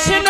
Mexendo.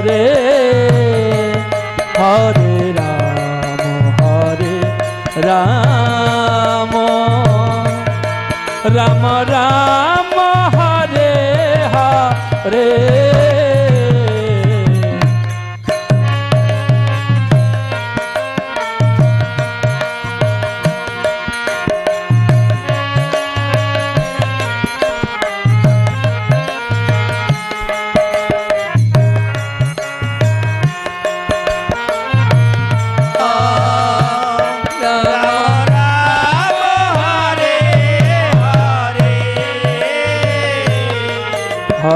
রে। হরে রাম হরে রাম।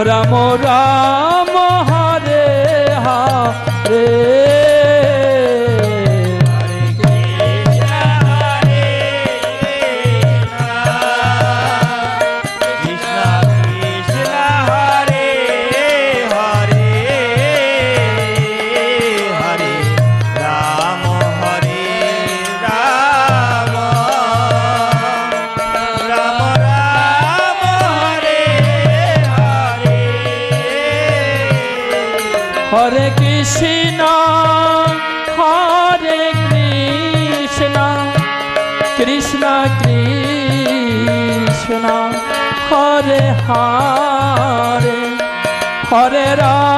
রাম রাম হরে হরে রা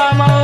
I'm Mama.